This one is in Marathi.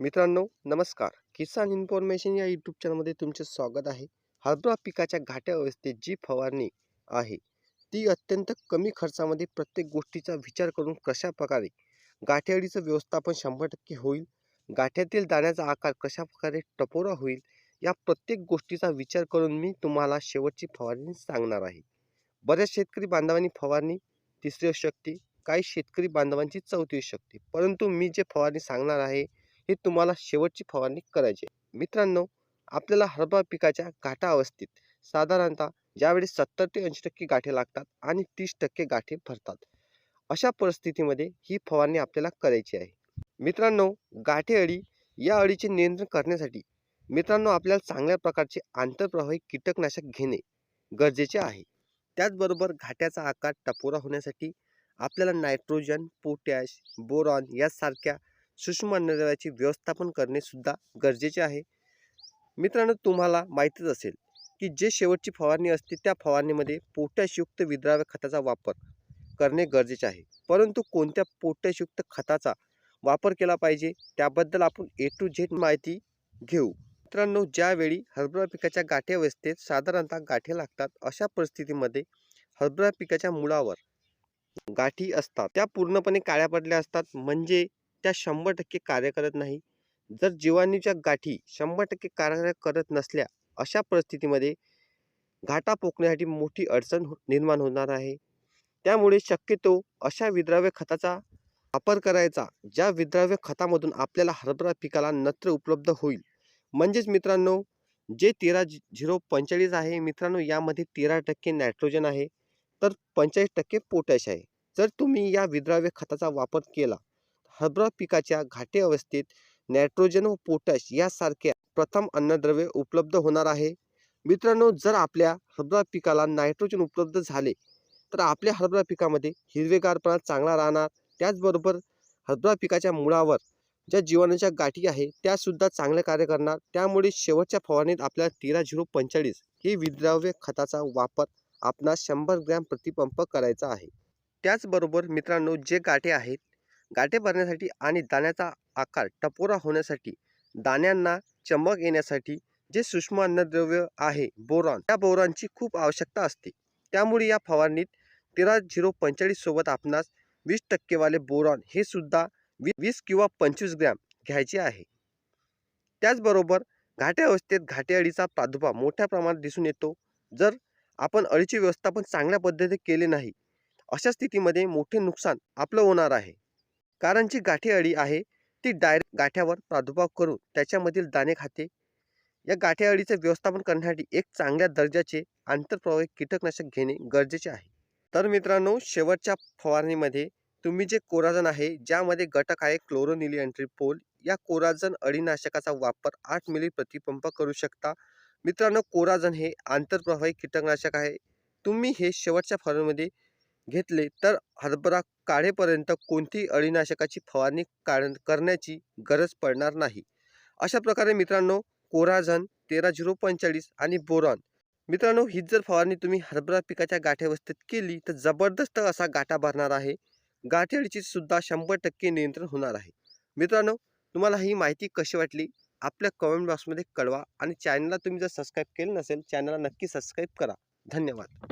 मित्रांनो नमस्कार. किसान इन्फॉर्मेशन या यूट्यूब चॅनलमध्ये तुमचे स्वागत आहे. हरभरा पिकाच्या घाट्या अवस्थेत जी फवारणी आहे ती अत्यंत कमी खर्चामध्ये प्रत्येक गोष्टीचा विचार करून कशा प्रकारे गाठ्याअडीचं व्यवस्थापन शंभर टक्के होईल गाठ्यातील दाण्याचा आकार कशा प्रकारे टपोरा होईल या प्रत्येक गोष्टीचा विचार करून मी तुम्हाला शेवटची फवारणी सांगणार आहे. बऱ्याच शेतकरी बांधवांनी फवारणी तिसरी असू शकते काही शेतकरी बांधवांची चौथी असू शकते परंतु मी जे फवारणी सांगणार आहे हे तुम्हाला शेवटची फवारणी करायची आहे. मित्रांनो आपल्याला हरभरा पिकाच्या गाठा अवस्थेत साधारणतः ज्यावेळी सत्तर ते ऐंशी टक्के गाठे लागतात आणि तीस टक्के गाठे भरतात. अशा परिस्थितीमध्ये ही फवारणी आपल्याला करायची आहे. मित्रांनो गाठे अळी या अळीचे नियंत्रण करण्यासाठी मित्रांनो आपल्याला चांगल्या प्रकारचे आंतरप्रवाही कीटकनाशक घेणे गरजेचे आहे. त्याचबरोबर घाट्याचा आकार टपोरा होण्यासाठी आपल्याला नायट्रोजन पोटॅश बोरॉन यासारख्या सूक्ष्म अन्नद्रव्याचे व्यवस्थापन करणे सुद्धा गरजेचे आहे. मित्रांनो तुम्हाला माहितीच असेल की जे शेवटची फवारणी असते त्या फवारणीमध्ये पोटॅशयुक्त विद्राव्य खताचा वापर करणे गरजेचे आहे. परंतु कोणत्या पोटॅशयुक्त खताचा वापर केला पाहिजे त्याबद्दल आपण ए टू झेड माहिती घेऊ. मित्रांनो ज्यावेळी हरभरा पिकाच्या गाठी अवस्थेत साधारणतः गाठी लागतात अशा परिस्थितीमध्ये हरभरा पिकाच्या मुळावर गाठी असतात. त्या पूर्णपणे काळ्या पडल्या असतात. म्हणजे त्या शंभर टक्के कार्य करत नाही. जर जीवाणूच्या गाठी शंभर टक्के कार्य करत नसल्या अशा परिस्थितीमध्ये घाटा पोकण्यासाठी मोठी अडचण हो- निर्माण होणार आहे. त्यामुळे शक्यतो अशा विद्राव्य खताचा वापर करायचा ज्या विद्राव्य खतामधून आपल्याला हरभरा पिकाला नत्र उपलब्ध होईल. म्हणजेच मित्रांनो जे तेरा झिरो पंचेचाळीस आहे मित्रांनो यामध्ये तेरा टक्के नायट्रोजन आहे तर पंचेचाळीस टक्के पोटॅश आहे. जर तुम्ही या विद्राव्य खताचा वापर केला हरभरा पिकाच्या घाटे अवस्थेत नायट्रोजन व पोटॅश यासारख्या प्रथम अन्नद्रव्य उपलब्ध होणार आहे. मित्रांनो जर आपल्या हरभरा पिकाला नायट्रोजन उपलब्ध झाले तर आपल्या हरभरा पिकामध्ये हिरवेगारपणा चांगला राहणार. त्याचबरोबर हरभरा पिकाच्या मुळावर ज्या जीवाणूच्या गाठी आहे त्या सुद्धा चांगले कार्य करणार. त्यामुळे शेवटच्या फवारणीत आपल्याला तेरा झिरो पंचेचाळीस हे विद्राव्य खताचा वापर आपणास शंभर ग्रॅम प्रतिपंप करायचा आहे. त्याचबरोबर मित्रांनो जे गाठे आहेत गाठे भरण्यासाठी आणि दाण्याचा आकार टपोरा होण्यासाठी दाण्यांना चमक येण्यासाठी जे सूक्ष्म अन्नद्रव्य आहे बोरॉन त्या बोरॉनची खूप आवश्यकता असते. त्यामुळे या फवारणीत तेरा झिरो पंचेचाळीस सोबत आपणास वीस टक्केवाले बोरॉन हे सुद्धा वी वीस किंवा पंचवीस ग्रॅम घ्यायचे आहे. त्याचबरोबर घाटे अवस्थेत घाटे अळीचा प्रादुर्भाव मोठ्या प्रमाणात दिसून येतो. जर आपण अळीचे व्यवस्थापन चांगल्या पद्धतीने केले नाही अशा स्थितीमध्ये मोठे नुकसान आपलं होणार आहे. कारण जी गाठी अळी आहे ती डायरेक्ट गाठ्यावर प्रादुर्भाव करून त्याच्यामधील दाणे खाते. या गाठ्या अळीचे व्यवस्थापन करण्यासाठी एक चांगल्या दर्जाचे आंतरप्रवाही कीटकनाशक घेणे गरजेचे आहे. तर मित्रांनो शेवटच्या फवारणीमध्ये तुम्ही जे कोराजन आहे ज्यामध्ये घटक आहे क्लोरोनिली एंट्रीपोल या कोराजन अळीनाशकाचा वापर आठ मिली प्रतिपंप करू शकता. मित्रांनो कोराजन हे आंतरप्रवाही कीटकनाशक आहे. तुम्ही हे शेवटच्या फवारणीमध्ये घेतले तर हरभरा काढेपर्यंत कोणतीही अळीनाशकाची फवारणी काढ करण्याची गरज पडणार नाही. अशा प्रकारे मित्रांनो कोराझन तेरा झिरो पंचेचाळीस आणि बोरॉन. मित्रांनो हीच जर फवारणी तुम्ही हरभरा पिकाच्या गाठ्यावस्थेत केली तर जबरदस्त असा गाठा भरणार आहे. गाठेअळीची सुद्धा शंभर टक्के नियंत्रण होणार आहे. मित्रांनो तुम्हाला ही माहिती कशी वाटली? आपल्या कमेंट बॉक्समध्ये कळवा आणि चॅनलला तुम्ही जर सबस्क्राईब केलं नसेल चॅनलला नक्की सबस्क्राईब करा. धन्यवाद.